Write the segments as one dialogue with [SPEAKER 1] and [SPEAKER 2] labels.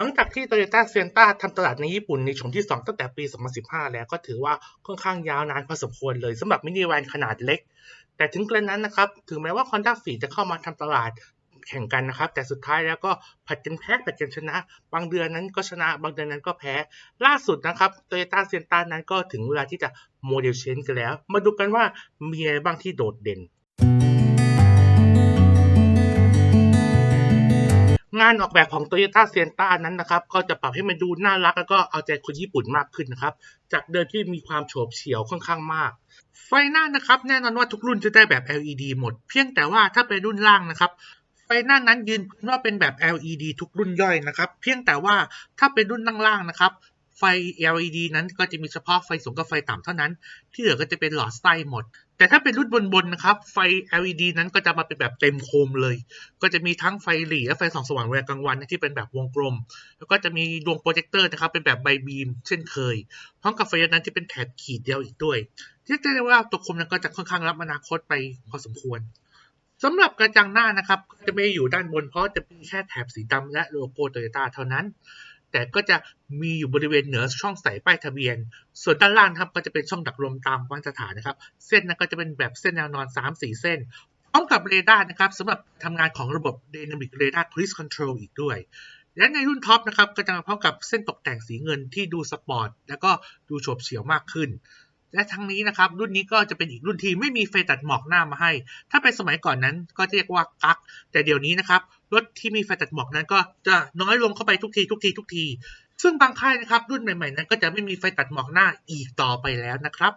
[SPEAKER 1] หลังจากที่ Toyota Sienna ทำตลาดในญี่ปุ่นในช่วงที่ 2 ตั้งแต่ปี 2015 แล้วก็ถือว่าค่อนข้างยาวนานพอสมควรเลยสำหรับมินิแวนขนาดเล็ก แต่ถึงกระนั้นนะครับ ถึงแม้ว่า Honda f e e จะเข้ามาทำตลาดแข่งกันนะครับ แต่สุดท้ายแล้วก็ผัดกันแพ้ผัดกันชนะ บางเดือนนั้นก็ชนะ บางเดือนนั้นก็แพ้ ล่าสุดนะครับ Toyota Sienna นั้นก็ถึงเวลาที่จะโมเดลเชนกันแล้ว มาดูกันว่ามีอะไรบ้างที่โดดเด่น งานออกแบบของ Toyota Sienna นั้นนะครับ ก็จะปรับให้มันดูน่ารักแล้วก็เอาใจคนญี่ปุ่นมากขึ้นนะครับ จากเดิมที่มีความโฉบเฉี่ยวค่อนข้างมาก ไฟหน้านะครับแน่นอนว่าทุกรุ่นจะได้แบบ LED หมด เพียงแต่ว่าถ้าเป็นรุ่นล่างนะครับไฟหน้านั้นยืนว่าเป็นแบบ LED ทุกรุ่นย่อยนะครับ เพียงแต่ว่าถ้าเป็นรุ่นล่างๆนะครับ ไฟ LED นั้นก็จะมีเฉพาะไฟสูงกับไฟต่ำเท่านั้น ที่เหลือก็จะเป็นหลอดไส้หมด แต่ถ้าเป็นรุ่นบนๆนะครับ ไฟ LED นั้นก็จะมาเป็นแบบเต็มโคมเลย ก็จะมีทั้งไฟหลีและไฟส่องสว่างเวลากลางวันที่เป็นแบบวงกลม แล้วก็จะมีดวงโปรเจคเตอร์นะครับเป็นแบบใบบีม เช่นเคย พร้อมกับไฟนั้นที่เป็นแถบขีดเดียวอีกด้วย ที่จะเรียกว่าตัวคมนั้นก็จะค่อนข้างรับอนาคตไปพอสมควรสำหรับกระจังหน้านะครับ จะไม่อยู่ด้านบนเพราะจะมีแค่แถบสีดำและโลโก้โตโยต้าเท่านั้น แต่ก็จะมีอยู่บริเวณเหนือช่องใส่ป้ายทะเบียน ส่วนด้านล่างครับก็จะเป็นช่องดักลมตามมาตรฐานนะครับ เส้นนั้นก็จะเป็นแบบเส้นแนวนอน 3-4 เส้นพร้อมกับเรดาร์นะครับสำหรับทำงานของระบบ Dynamic Radar Cruise Control อีกด้วย และในรุ่นท็อปนะครับก็จะมาพร้อมกับเส้นตกแต่งสีเงินที่ดูสปอร์ต แล้วก็ดูโฉบเฉี่ยวมากขึ้น และทั้งนี้นะครับรุ่นนี้ก็จะเป็นอีกรุ่นที่ไม่มีไฟตัดหมอกหน้ามาให้ ถ้าเป็นสมัยก่อนนั้นก็จะเรียกว่ากักแต่เดี๋ยวนี้นะครับรถที่มีไฟตัดหมอกนั้นก็จะน้อยลงเข้าไปทุกทีทุกทีทุกที ซึ่งบางค่ายนะครับรุ่นใหม่ๆ นั้นก็จะไม่มีไฟตัดหมอกหน้าอีกต่อไปแล้วนะครับ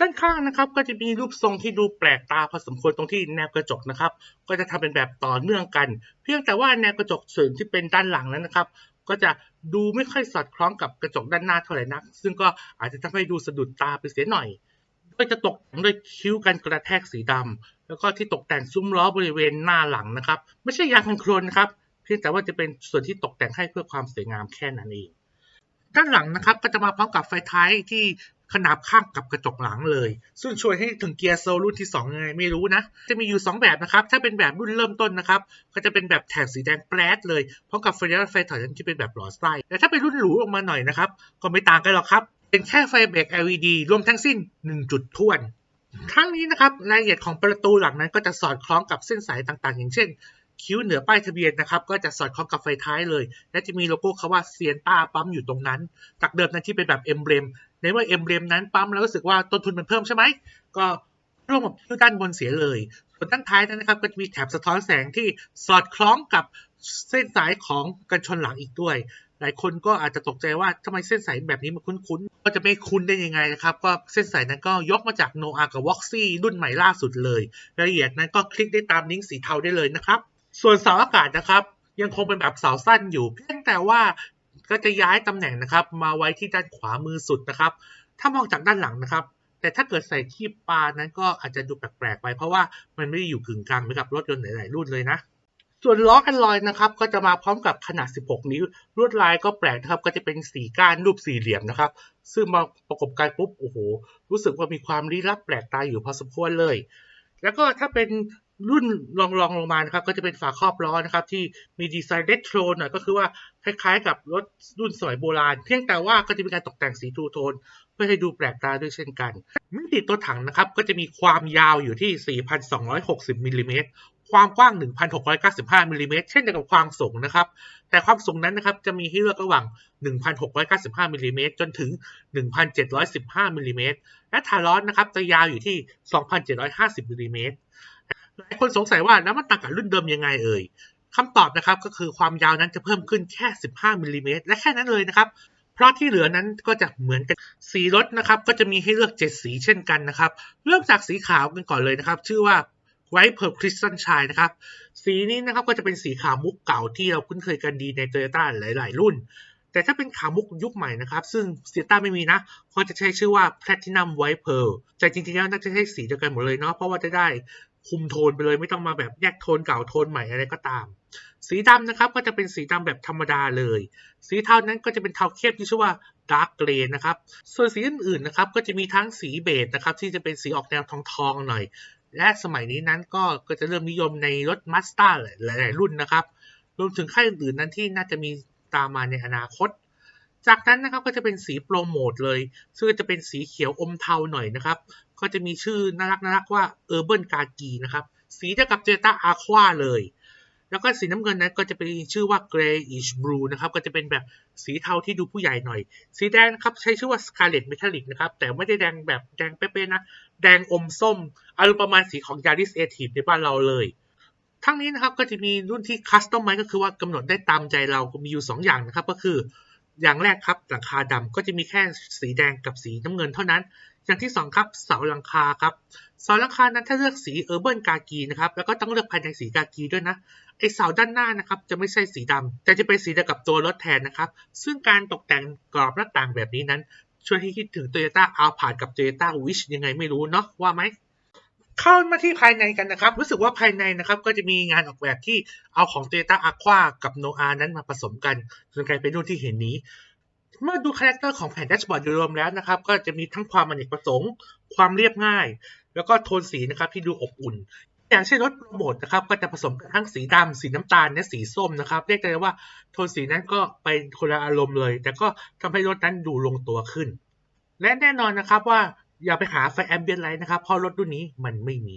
[SPEAKER 1] ด้านข้างนะครับก็จะมีรูปทรงที่ดูแปลกตาพอสมควรตรงที่แนวกระจกนะครับ ก็จะทำเป็นแบบต่อเนื่องกัน เพียงแต่ว่าแนวกระจกส่วนที่เป็นด้านหลังนั้นนะครับ ก็จะ ดูไม่ค่อยสอดคล้องกับกระจกด้านหน้าเท่าไหร่นัก ซึ่งก็อาจจะทำให้ดูสะดุดตาไปเสียหน่อยโดยจะตกแต่งด้วยคิ้วกันกระแทกสีดำแล้วก็ที่ตกแต่งซุ้มล้อบริเวณหน้าหลังนะครับ ไม่ใช่ยางกันโครนนะครับ เพียงแต่ว่าจะเป็นส่วนที่ตกแต่งให้เพื่อความสวยงามแค่นั้นเอง ด้านหลังนะครับก็จะมาพร้อมกับไฟท้ายที่ขนาบข้างกับกระจกหลังเลย ซึ่งช่วยให้ถึงเกียร์โซลรุ่นที่2ยังไงไม่รู้นะ จะมีอยู่ 2 แบบนะครับ ถ้าเป็นแบบรุ่นเริ่มต้นนะครับ ก็จะเป็นแบบแถบสีแดงแปรดเลยพร้อมกับไฟเลี้ยวไฟถอยนั้นที่เป็นแบบหลอดไส้แต่ถ้าเป็นรุ่นหรูออกมาหน่อยนะครับ ก็ไม่ต่างกันหรอกครับ เป็นแค่ไฟเบรก LED รวมทั้งสิ้น 1 จุดท่วนครั้งนี้นะครับรายละเอียดของประตูหลังนั้นก็จะสอดคล้องกับเส้นสายต่างๆ อย่างเช่น คิ้วเหนือป้ายทะเบียนนะครับ ก็จะสอดคล้องกับไฟท้ายเลย และจะมีโลโก้คาว่าเซียนต้าปั๊มอยู่ตรงนั้นจากเดิมนั้นที่เป็นแบบเอมเบรมในเมื่อเอมเบรมนั้นปั๊มแล้วรู้สึกว่าต้นทุนมันเพิ่มใช่ไหมก็ร่วมกับที่ด้านบนเสียเลย ส่วนด้านท้ายนั้นนะครับก็จะมีแถบสะท้อนแสงที่สอดคล้องกับเส้นสายของกันชนหลังอีกด้วย หลายคนก็อาจจะตกใจว่าทำไมเส้นสายแบบนี้มันคุ้นๆ ก็จะไม่คุ้นได้ยังไงนะครับ ก็เส้นสายนั้นก็ยกมาจากโนอากับ v o x ซี่รุ่นใหม่ล่าสุดเลย รายละเอียดนั้นก็คลิกได้ตามลิงก์สีเทาได้เลยนะครับ ส่วนเสาอากาศนะครับ ยังคงเป็นแบบเสาสั้นอยู่ เพียงแต่ว่าก็จะย้ายตำแหน่งนะครับ มาไว้ที่ด้านขวามือสุดนะครับ ถ้ามองจากด้านหลังนะครับ แต่ถ้าเกิดใส่ที่ปลานั้นก็อาจจะดูแปลกๆไป เพราะว่ามันไม่ได้อยู่กึ่งกลางเหมือนกับรถยนต์หลายๆรุ่นเลยนะส่วนล้อกันลอยนะครับ ก็จะมาพร้อมกับขนาด 16 นิ้วลวดลายก็แปลกนะครับ ก็จะเป็นสีก้านรูปสี่เหลี่ยมนะครับ ซึ่งมาประกบกันปุ๊บโอ้โหรู้สึกว่ามีความลี้ลับแปลกตาอยู่พอสมควรเลย แล้วก็ถ้าเป็น รุ่นรองรองลงมานะครับ ก็จะเป็นฝาครอบล้อนะครับ ที่มีดีไซน์เรโทรหน่อยก็คือว่าคล้ายๆ กับรถรุ่นสมัยโบราณ เพียงแต่ว่าก็จะมีการตกแต่งสีทูโทน เพื่อให้ดูแปลกตาด้วยเช่นกันมิติตัวถังนะครับ ก็จะมีความยาวอยู่ที่ 4,260มิลลิเมตรความกว้าง 1,695มิลลิเมตรเช่นเดียวกับความสูงนะครับ แต่ความสูงนั้นนะครับจะมีให้เลือกระหว่าง 1,695มิลลิเมตรจนถึง 1,715มิลลิเมตรและฐานล้อนะครับจะยาวอยู่ที่ 2,750มิลลิเมตร หลายคนสงสัยว่าแล้วมันต่างกับรุ่นเดิมยังไงเอ่ยคำตอบนะครับก็คือความยาวนั้นจะเพิ่มขึ้นแค่ 15มิลลิเมตรและแค่นั้นเลยนะครับ เพราะที่เหลือนั้นก็จะเหมือนกันสีรถนะครับ ก็จะมีให้เลือก 7 สีเช่นกันนะครับ เริ่มจากสีขาวกันก่อนเลยนะครับ ชื่อว่า White Pearl Crystal Shine นะครับ สีนี้นะครับก็จะเป็นสีขาวมุกเก่าที่เราคุ้นเคยกันดีใน Toyota หลาย ๆ รุ่น แต่ถ้าเป็นขาวมุกยุคใหม่นะครับ ซึ่งเซียต้าไม่มีนะเขาจะใช้ชื่อว่า Platinum White Pearl แต่จริง ๆ แล้วน่าจะใช้สีเดียวกันหมดเลยเนาะเพราะว่าจะได้ คุมโทนไปเลยไม่ต้องมาแบบแยกโทนเก่าโทนใหม่อะไรก็ตาม สีดำนะครับก็จะเป็นสีดำแบบธรรมดาเลย สีเทานั้นก็จะเป็นเทาเข้มที่ชื่อว่า Dark Grey นะครับ ส่วนสีอื่นๆนะครับก็จะมีทั้งสีเบจนะครับที่จะเป็นสีออกแนวทองๆหน่อย และสมัยนี้นั้นก็ก็จะเริ่มนิยมในรถ Mazda หลายๆรุ่นนะครับ รวมถึงค่ายอื่นๆนั้นที่น่าจะมีตามมาในอนาคต จากนั้นนะครับก็จะเป็นสีโปรโมทเลย ซึ่งจะเป็นสีเขียวอมเทาหน่อยนะครับ ก็จะมีชื่อน่ารักน่ารักว่า Urban g a g i นะครับ สีเดียวกับ Toyota Aqua เลย แล้วก็สีน้ำเงินนั้นก็จะเป็นชื่อว่า Grayish Blue นะครับ ก็จะเป็นแบบสีเทาที่ดูผู้ใหญ่หน่อย สีแดงครับใช้ชื่อว่า Scarlet Metallic นะครับ แต่ไม่ได้แดงแบบแดงเป๊ะๆนะ แดงอมส้ม อารมณ์ประมาณสีของ Yaris a t i v e ในบ้านเราเลยทั้งนี้นะครับก็จะมีรุ่นที่คัสตอมไมก็คือว่ากำหนดได้ตามใจเรา มีอยู่ 2 อย่างนะครับ ก็คือ อย่างแรกครับหลังคาดำก็จะมีแค่สีแดงกับสีน้ำเงินเท่านั้น อย่างที่ 2 ครับเสาหลังคาครับเสาหลังคานั้นถ้าเลือกสีเออร์เบิร์นกากีนะครับแล้วก็ต้องเลือกภายในสีกากีด้วยนะไอเสาด้านหน้านะครับจะไม่ใช่สีดำแต่จะเป็นสีเดียวกับตัวรถแทนนะครับ ซึ่งการตกแต่งกรอบหน้าต่างแบบนี้นั้นช่วยให้คิดถึง Toyota a l p a r d กับ Toyota Wish ยังไงไม่รู้เนาะว่าไหม เข้ามาที่ภายในกันนะครับ รู้สึกว่าภายในนะครับก็จะมีงานออกแบบที่เอาของ Toyota Aqua กับ n o a นั้นมาผสมกันจนกลายเป็นรุ่นที่เห็นนี้ เมื่อดูคาแรคเตอร์ของแผ่นแดชบอร์ดโดยรวมแล้วนะครับ ก็จะมีทั้งความอเนกประสงค์ ความเรียบง่าย แล้วก็โทนสีนะครับที่ดูอบอุ่น อย่างเช่นรถโปรโมทนะครับก็จะผสมกันทั้งสีดำสีน้ำตาลและสีส้มนะครับเรียกได้ว่าโทนสีนั้นก็ไปคนละอารมณ์เลย แต่ก็ทำให้รถนั้นดูลงตัวขึ้นและแน่นอนนะครับว่า อย่าไปหาไฟแอมเบียนไลท์นะครับเพราะรถรุ่นนี้มันไม่มี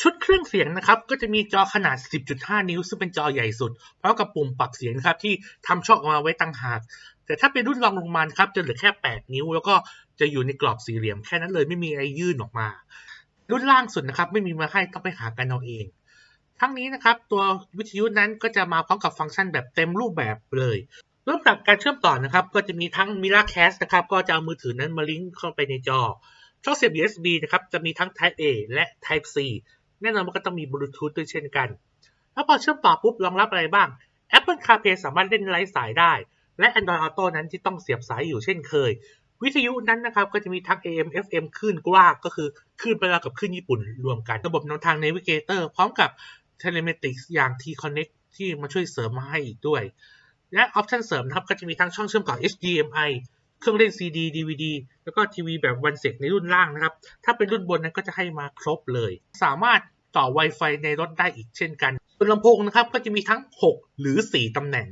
[SPEAKER 1] ชุดเครื่องเสียงนะครับก็จะมีจอขนาด 10.5 นิ้ว ซึ่งเป็นจอใหญ่สุดพร้อมกับปุ่มปรับเสียงครับที่ทำช่องออกมาไว้ตั้งหาก แต่ถ้าเป็นรุ่นรองลงมาครับจะเหลือแค่ 8 นิ้ว แล้วก็จะอยู่ในกรอบสี่เหลี่ยมแค่นั้นเลยไม่มีอะไรยื่นออกมา รุ่นล่างสุดนะครับไม่มีมาให้ต้องไปหากันเอาเองทั้งนี้นะครับตัววิทยุนั้นก็จะมาพร้อมกับฟังก์ชันแบบเต็มรูปแบบเลยเริ่มจากการเชื่อมต่อนะครับ ก็จะมีทั้ง Miracast นะครับ ก็จะเอามือถือนั้นมาลิงก์เข้าไปในจอ ช่องเสียบ USB นะครับจะมีทั้ง Type A และ Type C แน่นอนมันก็ต้องมี Bluetooth ด้วยเช่นกัน แล้วพอเชื่อมต่อปุ๊บรองรับอะไรบ้าง Apple CarPlay สามารถเล่นไร้สายได้ และ Android Auto นั้นที่ต้องเสียบสายอยู่เช่นเคย วิทยุนั้นนะครับก็จะมีทั้ง AM FM คลื่นกว้างก็คือคลื่นเวลากับคลื่นญี่ปุ่นรวมกัน ระบบนำทาง Navigator พร้อมกับ Telematics อย่าง T-Connect ที่มาช่วยเสริมมาให้อีกด้วย และออปชันเสริมนะครับก็จะมีทั้งช่องเชื่อมต่อ HDMI เครื่องเล่น CD DVD แล้วก็ทีวีแบบวันเซกในรุ่นล่างนะครับ ถ้าเป็นรุ่นบนนั้นก็จะให้มาครบเลย สามารถต่อ Wi-Fi ในรถได้อีกเช่นกันส่วนลำโพงนะครับก็จะมีทั้ง 6 หรือ 4ตำแหน่ง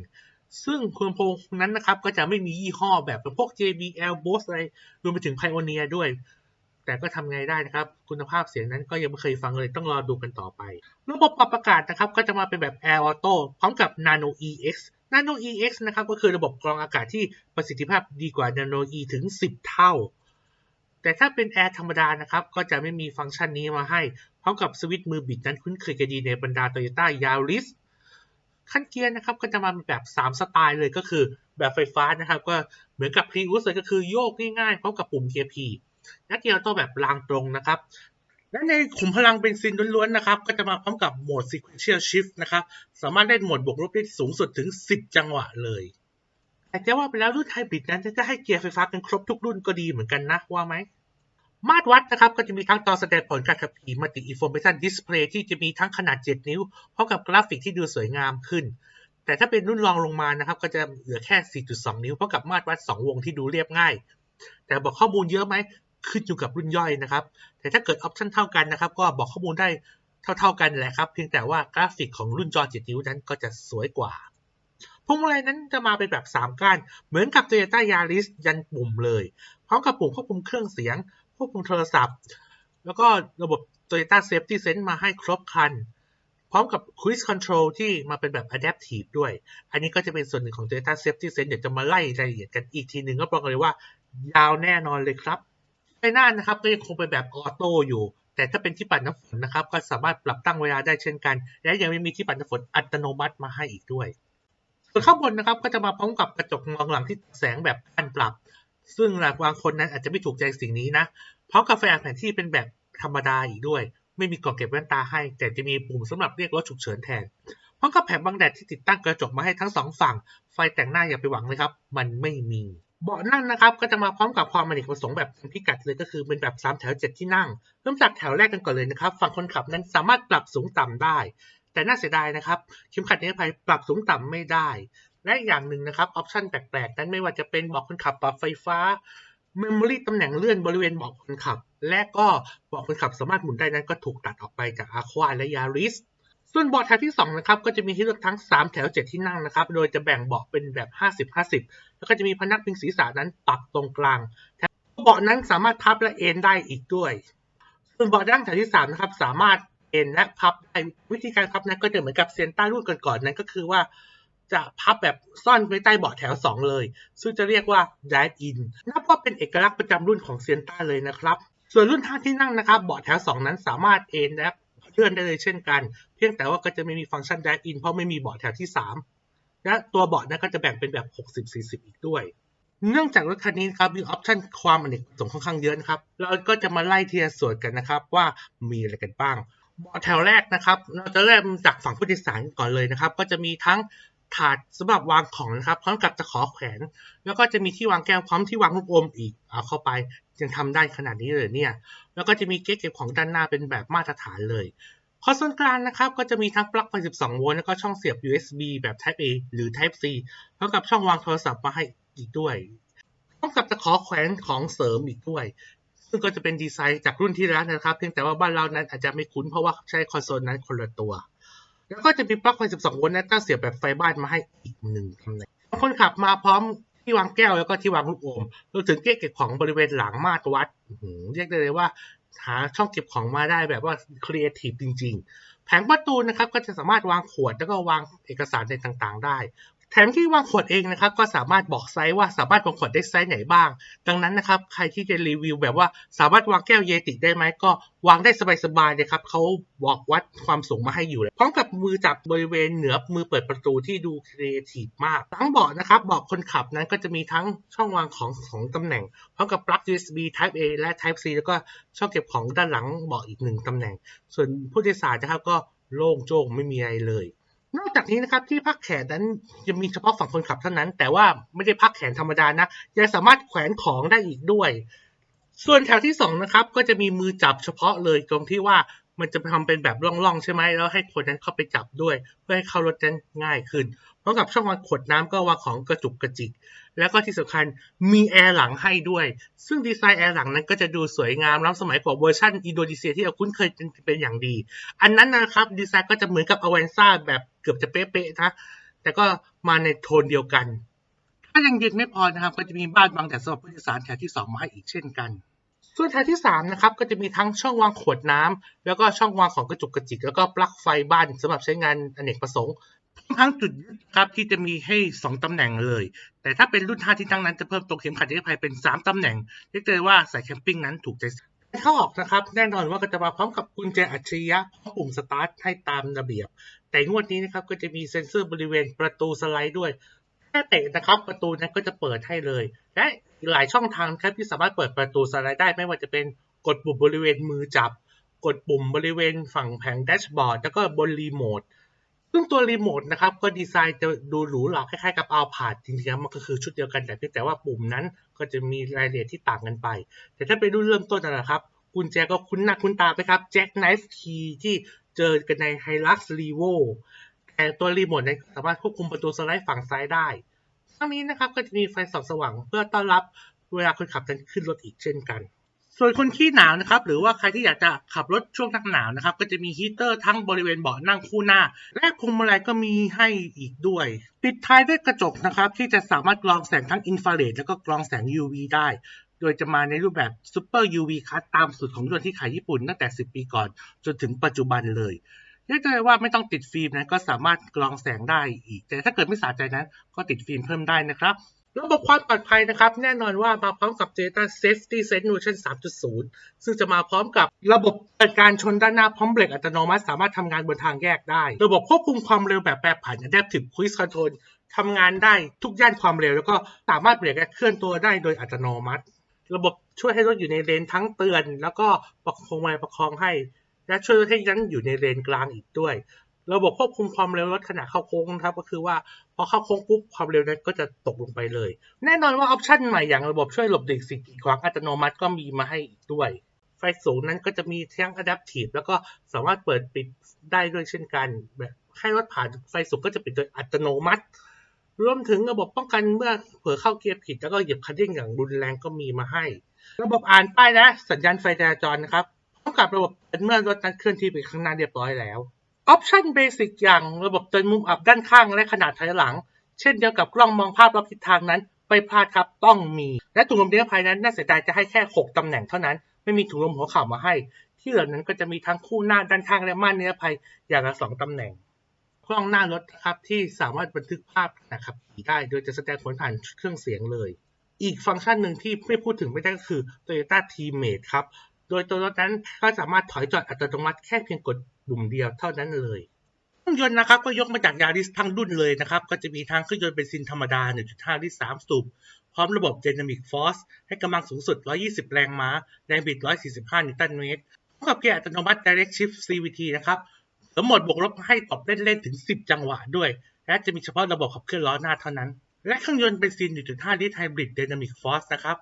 [SPEAKER 1] ซึ่งลำโพงนั้นนะครับก็จะไม่มียี่ห้อแบบพวก JBL Bose อะไรรวมไปถึง Pioneer ด้วย แต่ก็ทำไงได้นะครับ คุณภาพเสียงนั้นก็ยังไม่เคยฟังเลยต้องรอดูกันต่อไป ระบบปรับอากาศนะครับก็จะมาเป็นแบบ Air Auto พร้อมกับ Nano EX Nano EX นะครับก็คือระบบกรองอากาศที่ประสิทธิภาพดีกว่า Nano E ถึง 10 เท่า แต่ถ้าเป็น Air ธรรมดานะครับก็จะไม่มีฟังก์ชันนี้มาให้ พร้อมกับสวิตช์มือบิดนั้นคุ้นเคยกันดีในบรรดา Toyota Yaris ขั้นเกียร์นะครับก็จะมาเป็นแบบ 3 สไตล์เลยก็คือแบบไฟฟ้านะครับก็เหมือนกับ Prius เลยก็คือโยกง่ายๆพร้อมกับปุ่มเกียร์ P และเกียร์โตแบบรางตรงนะครับ และในขุมพลังเบนซินล้วนๆนะครับ ก็จะมาพร้อมกับโหมด sequential shift นะครับ สามารถเล่นโหมดบวกลบได้สูงสุดถึง 10 จังหวะเลยแต่จะว่าไปแล้วรุ่นไฮบริดนั้นจะให้เกียร์ไฟฟ้ากันครบทุกรุ่นก็ดีเหมือนกันนะว่าไหม มาตรวัดนะครับก็จะมีทั้งจอแสดงผลการขับขี่มัลติอินโฟเมชันดิสเพลย์ที่จะมีทั้งขนาด 7 นิ้วพร้อมกับกราฟิกที่ดูสวยงามขึ้น แต่ถ้าเป็นรุ่นรองลงมานะครับ ก็จะเหลือแค่ 4.2 นิ้วพร้อมกับมาตรวัด 2 วงที่ดูเรียบง่าย แต่บอกข้อมูลเยอะไหม ขึ้นอยู่กับรุ่นย่อยนะครับ แต่ถ้าเกิดออปชันเท่ากันนะครับ ก็บอกข้อมูลได้เท่า ๆกันแหละครับ เพียงแต่ว่ากราฟิกของรุ่นจอ7นิ้วนั้นก็จะสวยกว่าพวงมาลัยนั้นจะมาเป็นแบบ 3 ก้าน เหมือนกับ Toyota Yaris ยันปุ่มเลย พร้อมกับปุ่มควบคุมเครื่องเสียง ควบคุมโทรศัพท์ แล้วก็ระบบ Toyota Safety Sense มาให้ครบคัน พร้อมกับ Cruise Control ที่มาเป็นแบบ Adaptive ด้วย อันนี้ก็จะเป็นส่วนหนึ่งของ Toyota Safety Sense เดี๋ยวจะมาไล่รายละเอียดกันอีกทีหนึ่งก็บอกเลยว่ายาวแน่นอนเลยครับ ไฟหน้านะครับก็ยังคงเป็นแบบออโต้อยู่ แต่ถ้าเป็นที่ปัดน้ำฝนนะครับ ก็สามารถปรับตั้งเวลาได้เช่นกัน และยังไม่มีที่ปัดน้ำฝนอัตโนมัติมาให้อีกด้วย ส่วนข้างบนนะครับก็จะมาพร้อมกับกระจกมองหลังที่แสงแบบการปรับ ซึ่งหลายบางคนนั้นอาจจะไม่ถูกใจสิ่งนี้นะ เพราะกาแฟแผนที่เป็นแบบธรรมดาอีกด้วย ไม่มีกล่องเก็บแว่นตาให้ แต่จะมีปุ่มสำหรับเรียกรถฉุกเฉินแทนพร้อมกับแผงบังแดดที่ติดตั้งกระจกมาให้ทั้งสองฝั่ง ไฟแต่งหน้าอย่าไปหวังเลยครับ มันไม่มี เบาะนั่งนะครับก็จะมาพร้อมกับความอเนกประสงค์แบบพิกัดเลยก็คือเป็นแบบ 3 แถว 7 ที่นั่ง เริ่มจากแถวแรกกันก่อนเลยนะครับ ฝั่งคนขับนั้นสามารถปรับสูงต่ำได้ แต่น่าเสียดายนะครับเข็มขัดนิรภัยปรับสูงต่ำไม่ได้ และอย่างหนึ่งนะครับออปชันแปลกๆ นั้นไม่ว่าจะเป็นเบาะคนขับปรับไฟฟ้าเมมโมรี่ตำแหน่งเลื่อนบริเวณเบาะคนขับ และก็เบาะคนขับสามารถหมุนได้นั้นก็ถูกตัดออกไปจาก Aqua และ Yaris ส่ ส่วนเบาะแถวที่2นะครับก็จะมีให้เลือกทั้ง 3 แถว 7 ที่นั่งนะครับ โดยจะแบ่งเบาะเป็นแบบ 50-50 แล้วก็จะมีพนักพิงศีรษะนั้นปักตรงกลางเบาะนั้นสามารถพับและเอนได้อีกด้วย ส่วนเบาะนั่งแถวที่3นะครับสามารถเอนและพับได้วิธีการพับนั้นก็จะเหมือนกับเซนต้ารุ่นก่อนๆนั้นก็คือว่าจะพับแบบซ่อนไว้ใต้เบาะแถว 2 เลย ซึ่งจะเรียกว่า drive in นับว่าเป็นเอกลักษณ์ประจำรุ่นของเซนต้าเลยนะครับ ส่วนรุ่น5ที่นั่งนะครับเบาะแถว 2 นั้นสามารถเอนและ ลื่อนได้เลยเช่นกัน เพียงแต่ว่าก็จะไม่มีฟังก์ชัน d r a อินเพราะไม่มีเบาะแถวที่ 3 และตัวเบาะนั้นก็จะแบ่งเป็นแบบ 60-40 อีกด้วย เนื่องจากรถคันนี้ครับมีออปชันความอเนกประสงค์ค่อนข้างเยอะนะครับ เราก็จะมาไล่เทียส่วนกันนะครับว่ามีอะไรกันบ้างเบาะแถวแรกนะครับ เราจะเริ่มจากฝั่งผู้โดยสารก่อนเลยนะครับ ก็จะมีทั้ง ถาดสำหรับวางของนะครับ พร้อมกับตะขอแขวน แล้วก็จะมีที่วางแก้วพร้อมที่วางลูกอมอีกเอาเข้าไปยังทำได้ขนาดนี้เลยเนี่ย แล้วก็จะมีเก๊กเก็บของด้านหน้าเป็นแบบมาตรฐานเลยคอนโซลกลางนะครับ ก็จะมีทั้งปลั๊กไฟ 12 โวลต์แล้วก็ช่องเสียบ USB แบบ Type A หรือ Type C พร้อมกับช่องวางโทรศัพท์มาให้อีกด้วยพร้อมกับตะขอแขวนของเสริมอีกด้วย ซึ่งก็จะเป็นดีไซน์จากรุ่นที่แล้วนะครับ เพียงแต่ว่าบ้านเรานั้นอาจจะไม่คุ้นเพราะว่าใช้คอนโซลนั้นคนละตัว แล้วก็จะมีปลั๊กไฟ 12 โวลต์และก็เสียบแบบไฟบ้านมาให้อีกหนึ่งตำแหน่งคนขับมาพร้อมที่วางแก้วแล้วก็ที่วางลูกอมรวมถึงเก๊กเก็บของบริเวณหลังมาตรวัดเรียกได้เลยว่า หาช่องเก็บของมาได้แบบว่าครีเอทีฟจริง ๆ แผงประตูนะครับก็จะสามารถวางขวดแล้วก็วางเอกสารในต่างๆ ได้ แถมที่วางขวดเองนะครับก็สามารถบอกไซส์ว่าสามารถวางขวดได้ไซส์ไหนบ้าง ดังนั้นนะครับใครที่จะรีวิวแบบว่าสามารถวางแก้วเยติได้ไหมก็วางได้สบายๆเลยครับเขาบอกวัดความสูงมาให้อยู่เลยพร้อมกับมือจับบริเวณเหนือมือเปิดประตูที่ดูครีเอทีฟมากทั้งเบาะนะครับเบาะคนขับนั้นก็จะมีทั้งช่องวางของของตำแหน่งพร้อมกับปลั๊ก USB Type A และ Type C แล้วก็ช่องเก็บของด้านหลังเบาะอีกหนึ่งตำแหน่ง ส่วนผู้โดยสารนะครับก็โล่งโจ้งไม่มีอะไรเลย นอกจากนี้นะครับที่พักแขนนั้นจะมีเฉพาะฝั่งคนขับเท่านั้น แต่ว่าไม่ได้พักแขนธรรมดานะยังสามารถแขวนของได้อีกด้วย ส่วนแถวที่สองนะครับก็จะมีมือจับเฉพาะเลยตรงที่ว่ามันจะทำเป็นแบบร่องๆใช่ไหมแล้วให้คนนั้นเข้าไปจับด้วย เพื่อให้เข้ารถนั้นง่ายขึ้นพร้อมกับช่องวางขวดน้ำก็วางของกระจุกกระจิก แล้วก็ที่สำคัญมีแอร์หลังให้ด้วย ซึ่งดีไซน์แอร์หลังนั้นก็จะดูสวยงามล้ำสมัยกว่าเวอร์ชันอินโดนีเซียที่เราคุ้นเคยเป็นอย่างดี อันนั้นนะครับดีไซน์ก็จะเหมือนกับอเวนซ่าแบบเกือบจะเป๊ะๆนะแต่ก็มาในโทนเดียวกัน ถ้ายังเย็นไม่พอนะครับ ก็จะมีบ้านบางแดดสำหรับผู้โดยสารแถวที่ 2 มาให้อีกเช่นกัน ส่วนแถวที่3นะครับก็จะมีทั้งช่องวางขวดน้ำแล้วก็ช่องวางของกระจุกกระจิกแล้วก็ปลั๊กไฟบ้านสำหรับใช้งานอเนกประสงค์ ทั้งจุดยึดครับที่จะมีให้ 2ตำแหน่งเลย แต่ถ้าเป็นรุ่น 5 ที่ตั้งนั้นจะเพิ่มตรงเข็มขัดนิรภัยเป็น 3ตำแหน่งเรียกได้ว่าสายแคมปิ้งนั้นถูกใจเข้าออกนะครับ แน่นอนว่าก็จะมาพร้อมกับกุญแจอัจฉริยะพร้อมปุ่มสตาร์ทให้ตามระเบียบ แต่งวดนี้นะครับก็จะมีเซ็นเซอร์บริเวณประตูสไลด์ด้วยแค่เตะนะครับประตูนั้นก็จะเปิดให้เลย และหลายช่องทางครับที่สามารถเปิดประตูสไลด์ได้ไม่ว่าจะเป็นกดปุ่มบริเวณมือจับ กดปุ่มบริเวณฝั่งแผงแดชบอร์ดแล้วก็บนรีโมท ซึ่งตัวรีโมทนะครับก็ดีไซน์จะดูหรูหราคล้ายๆกับเอาพาดจริงๆมันก็คือชุดเดียวกันแต่เพียงแต่ว่าปุ่มนั้นก็จะมีรายละเอียดที่ต่างกันไป แต่ถ้าเป็นรุ่นเริ่มต้นนะครับกุญแจก็คุ้นหน้าคุ้นตาไปครับแจ็คไนฟ์คีย์ที่เจอกันใน h i l u x r e v o แต่ตัวรีโมทเนี่ยสามารถควบคุมประตูสไลด์ฝั่งซ้ายได้ทั้งนี้นะครับก็จะมีไฟส่องสว่างเพื่อต้อนรับเวลาคนขับจะขึ้นรถอีกเช่นกัน ส่วนคนขี้หนาวนะครับหรือว่าใครที่อยากจะขับรถช่วงหน้าหนาวนะครับก็จะมีฮีเตอร์ทั้งบริเวณเบาะนั่งคู่หน้า และพวงมาลัยก็มีให้อีกด้วย ปิดท้ายด้วยกระจกนะครับที่จะสามารถกรองแสงทั้งอินฟราเรดแล้วก็กรองแสง UV ได้ โดยจะมาในรูปแบบ Super UV Cut ตามสูตรของยนต์ที่ขายญี่ปุ่นตั้งแต่ 10 ปีก่อน จนถึงปัจจุบันเลยเรียกได้ว่าไม่ต้องติดฟิล์มนะก็สามารถกรองแสงได้อีก แต่ถ้าเกิดไม่สะใจนั้นก็ติดฟิล์มเพิ่มได้นะครับ ระบบความปลอดภัยนะครับ แน่นอนว่ามาพร้อมกับ Data Safety Sense Version 3.0 ซึ่งจะมาพร้อมกับระบบจัดการชนด้านหน้าพร้อมเบรกอัตโนมัติสามารถทำงานบนทางแยกได้ ระบบควบคุมความเร็วแบบแปรผัน Adaptive Cruise Control ทำงานได้ทุกย่านความเร็ว แล้วก็สามารถเบรกและเคลื่อนตัวได้โดยอัตโนมัติ ระบบช่วยให้รถอยู่ในเลนทั้งเตือน แล้วก็ประคองไว้ประคองให้ และช่วยให้นั้นอยู่ในเลนกลางอีกด้วย ระบบควบคุมความเร็วรถขณะเข้าโค้งนะครับ ก็คือว่าพอเข้าโค้งปุ๊บความเร็วนั้นก็จะตกลงไปเลย แน่นอนว่าออปชันใหม่อย่างระบบช่วยหลบหลีกสิ่งกีดขวางอัตโนมัติก็มีมาให้อีกด้วย ไฟสูงนั้นก็จะมีทั้ง adaptive แล้วก็สามารถเปิดปิดได้ด้วยเช่นกันแบบให้รถผ่านไฟสูงก็จะปิดโดยอัตโนมัติ รวมถึงระบบป้องกันเมื่อเผลอเข้าเกียร์ผิด แล้วก็เหยียบคันเร่งอย่างรุนแรงก็มีมาให้ ระบบอ่านป้ายและสัญญาณไฟจราจรนะครับพร้อมกับระบบเมื่อรถนั้นเคลื่อนที่ไปข้างหน้าเรียบร้อยแล้ว ออปชันเบสิกอย่างระบบเตือนมุมอับด้านข้างและขนาดถอยหลัง เช่นเดียวกับกล้องมองภาพรอบทิศทางนั้นไม่พลาดครับต้องมี และถุงลมนิรภัยนั้นน่าเสียดายจะให้แค่ 6 ตำแหน่งเท่านั้น ไม่มีถุงลมหัวเข่ามาให้ ที่เหลือนั้นก็จะมีทั้งคู่หน้าด้านข้างและม่านนิรภัยอย่างละสองตำแหน่งกล้องหน้ารถครับที่สามารถบันทึกภาพนะครับได้โดยจะแสดงผลผ่านเครื่องเสียงเลย อีกฟังก์ชันหนึ่งที่ไม่พูดถึงไม่ได้ก็คือ Toyota Teammate ครับโดยตัวรถนั้นก็สามารถถอยจอดอัตโนมัติแค่เพียงกด ปุ่มเดียวเท่านั้นเลยเครื่องยนต์นะครับก็ยกมาจากยาริสทั้งรุ่นเลยนะครับ ก็จะมีทางเครื่องยนต์เบนซินธรรมดา 1.5 ลิตร 3 สูบ พร้อมระบบ Dynamic Force ให้กำลังสูงสุด 120 แรงม้า แรงบิด 145 นิวตันเมตรพร้อมกับเกียร์อัตโนมัติ Direct Shift CVT นะครับสมหมดบวกลบให้ตอบเล่นๆถึง 10 จังหวะด้วย และจะมีเฉพาะระบบขับเคลื่อนล้อหน้าเท่านั้น และเครื่องยนต์เบนซิน 1.5 ลิตร Hybrid Dynamic Force นะครับ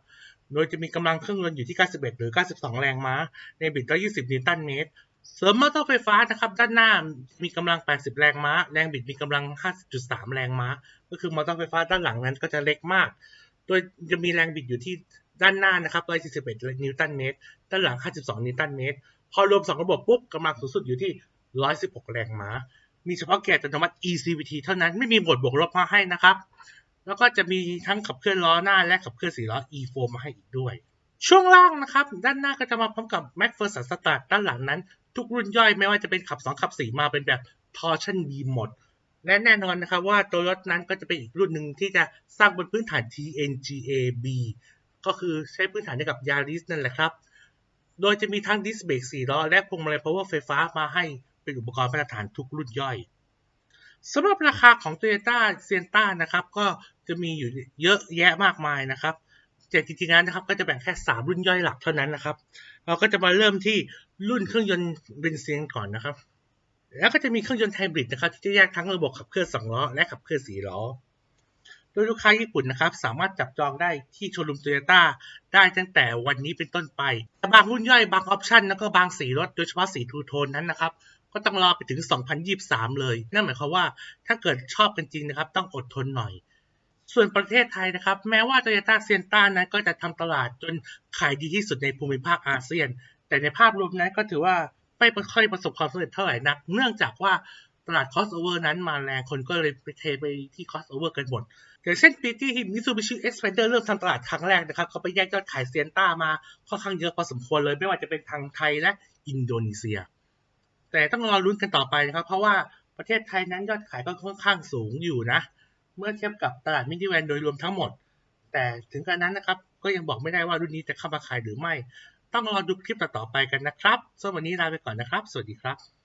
[SPEAKER 1] โดยจะมีกำลังเครื่องยนต์อยู่ที่ 91 หรือ 92 แรงม้า ในบิด120 นิวตันเมตร เสริมมอเตอร์ไฟฟ้านะครับ ด้านหน้ามีกำลัง 80 แรงม้า แรงบิดมีกำลัง 50.3 แรงม้า ก็คือมอเตอร์ไฟฟ้าด้านหลังนั้นก็จะเล็กมาก โดยจะมีแรงบิดอยู่ที่ด้านหน้านะครับ141 นิวตันเมตร ด้านหลัง 52 นิวตันเมตร พอรวม 2 ระบบปุ๊บกำลังสูงสุดอยู่ที่ 116 แรงม้า มีเฉพาะแกนอัตโนมัติ ECVT เท่านั้น ไม่มีโหมดบวกลบมาให้นะครับ แล้วก็จะมีทั้งขับเคลื่อนล้อหน้าและขับเคลื่อนสี่ล้อ E4 มาให้อีกด้วย ช่วงล่างนะครับ ด้านหน้าก็จะมาพร้อมกับ m a c p h e r s o n Start ด้านหลังนั้น ทุกรุ่นย่อยไม่ว่าจะเป็นขับ 2 ขับ 4 มาเป็นแบบ Torsion B หมด และแน่นอนนะครับว่าตัวรถนั้นก็จะเป็นอีกรุ่นหนึ่งที่จะสร้างบนพื้นฐาน TNGA-B ก็คือใช้พื้นฐานเดียวกับ Yaris นั่นแหละครับ โดยจะมีทั้งดิสเบรก4ล้อและพวงมาลัย power ไฟฟ้ามาให้เป็นอุปกรณ์มาตรฐานทุกรุ่นย่อยสำหรับราคาของ Toyota Sienna นะครับก็จะมีอยู่เยอะแยะมากมายนะครับ แต่จริงๆแล้วนะครับ ก็จะแบ่งแค่ 3 รุ่นย่อยหลักเท่านั้นนะครับ เราก็จะมาเริ่มที่รุ่นเครื่องยนต์เบนซินก่อนนะครับ แล้วก็จะมีเครื่องยนต์ไฮบริดนะครับ ที่จะแยกทั้งระบบขับเคลื่อน2ล้อและขับเคลื่อน4ล้อ โดยลูกค้าญี่ปุ่นนะครับ สามารถจับจองได้ที่โชว์รูมโตโยต้าได้ตั้งแต่วันนี้เป็นต้นไปแต่บางรุ่นย่อยบางออปชันแล้วก็บางสีรถโดยเฉพาะสีทูโทนนั้นนะครับก็ต้องรอไปถึง 2023 เลย นั่นหมายความว่าถ้าเกิดชอบกันจริงนะครับ ต้องอดทนหน่อย ส่วนประเทศไทยนะครับ แม้ว่า Toyota s i e n t a นั้นก็จะทำตลาดจนขายดีที่สุดในภูมิภาคอาเซียน แต่ในภาพรวมนั้นก็ถือว่าไม่ค่อยประสบความสำเร็จเท่าไหร่นัก เนื่องจากว่าตลาด crossover นั้นมาแรงคนก็เลยไปเทไปที่ crossover กันหมดอย่างเช่นปีที่ Mitsubishi Xpander เดอร์เริ่มทำตลาดครั้งแรกนะครับเขาไปแยกยอดขายเซียนต้ามาค่อนข้างเยอะพอสมควรเลย ไม่ว่าจะเป็นทางไทยและอินโดนีเซีย แต่ต้องรอลุ้นกันต่อไปนะครับ เพราะว่าประเทศไทยนั้นยอดขายก็ค่อนข้างสูงอยู่นะ เมื่อเทียบกับตลาดมินิแวนโดยรวมทั้งหมด แต่ถึงกระนั้นนะครับ ก็ยังบอกไม่ได้ว่ารุ่นนี้จะเข้ามาขายหรือไม่ ต้องรอดูคลิปต่อๆไปกันนะครับส่วนวันนี้ลาไปก่อนนะครับ สวัสดีครับ